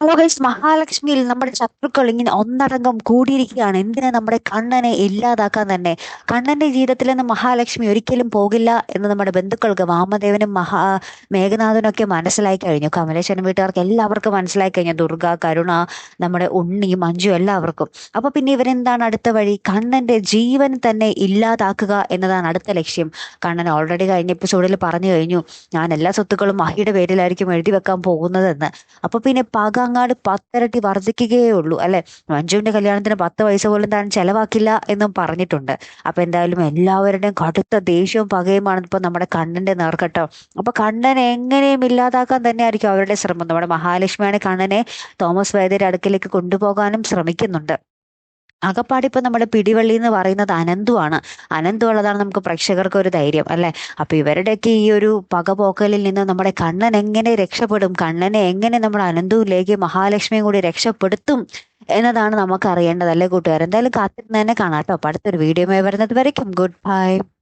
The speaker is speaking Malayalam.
ഹലോ മഹാലക്ഷ്മിയിൽ നമ്മുടെ ശത്രുക്കൾ ഇങ്ങനെ ഒന്നടങ്കം കൂടിയിരിക്കുകയാണ്. എന്തിനാ നമ്മുടെ കണ്ണനെ ഇല്ലാതാക്കാൻ തന്നെ? കണ്ണന്റെ ജീവിതത്തിൽ നിന്ന് മഹാലക്ഷ്മി ഒരിക്കലും പോകില്ല എന്ന് നമ്മുടെ ബന്ധുക്കൾക്ക് വാമദേവനും മഹാ മേഘനാഥനും ഒക്കെ മനസ്സിലായി കഴിഞ്ഞു. കമലേശ്വരൻ വീട്ടുകാർക്ക് എല്ലാവർക്കും മനസ്സിലായി കഴിഞ്ഞു. ദുർഗ കരുണ നമ്മുടെ ഉണ്ണി മഞ്ജു എല്ലാവർക്കും. അപ്പൊ പിന്നെ ഇവരെന്താണ് അടുത്ത വഴി? കണ്ണന്റെ ജീവൻ തന്നെ ഇല്ലാതാക്കുക എന്നതാണ് അടുത്ത ലക്ഷ്യം. കണ്ണൻ ഓൾറെഡി കഴിഞ്ഞ എപ്പിസോഡിൽ പറഞ്ഞു കഴിഞ്ഞു ഞാൻ എല്ലാ സ്വത്തുക്കളും മഹിയുടെ പേരിലായിരിക്കും എഴുതി വെക്കാൻ പോകുന്നതെന്ന്. അപ്പൊ പിന്നെ പക അങ്ങാട് പത്തരട്ടി വർദ്ധിക്കുകയേ ഉള്ളൂ അല്ലെ? മഞ്ജുവിന്റെ കല്യാണത്തിന് പത്ത് പൈസ പോലും താൻ ചെലവാക്കില്ല എന്നും പറഞ്ഞിട്ടുണ്ട്. അപ്പൊ എന്തായാലും എല്ലാവരുടെയും കടുത്ത ദേഷ്യവും പകയുമാണ് ഇപ്പൊ നമ്മുടെ കണ്ണന്റെ നേർക്കെട്ടോ. അപ്പൊ കണ്ണനെ എങ്ങനെയും ഇല്ലാതാക്കാൻ തന്നെയായിരിക്കും അവരുടെ ശ്രമം. നമ്മുടെ മഹാലക്ഷ്മിയാണ് കണ്ണനെ തോമസ് വൈദ്യരുടെ അടുക്കിലേക്ക് കൊണ്ടുപോകാനും ശ്രമിക്കുന്നുണ്ട്. അകപ്പാടി ഇപ്പൊ നമ്മുടെ പിടിവള്ളി എന്ന് പറയുന്നത് അനന്തുവാണ്. അനന്തു ഉള്ളതാണ് നമുക്ക് പ്രേക്ഷകർക്ക് ഒരു ധൈര്യം അല്ലെ? അപ്പൊ ഇവരുടെയൊക്കെ ഈ ഒരു പകപോക്കലിൽ നിന്ന് നമ്മുടെ കണ്ണൻ എങ്ങനെ രക്ഷപ്പെടും കണ്ണനെ എങ്ങനെ നമ്മുടെ അനന്തുവിലേക്ക് മഹാലക്ഷ്മിയും കൂടി രക്ഷപ്പെടുത്തും എന്നതാണ് നമുക്ക് അറിയേണ്ടത് അല്ലേ കൂട്ടുകാർ എന്തായാലും കാത്തിരുന്ന് തന്നെ കാണാം കേട്ടോ. അടുത്തൊരു വീഡിയോ വരുന്നത് വരയ്ക്കും. Good bye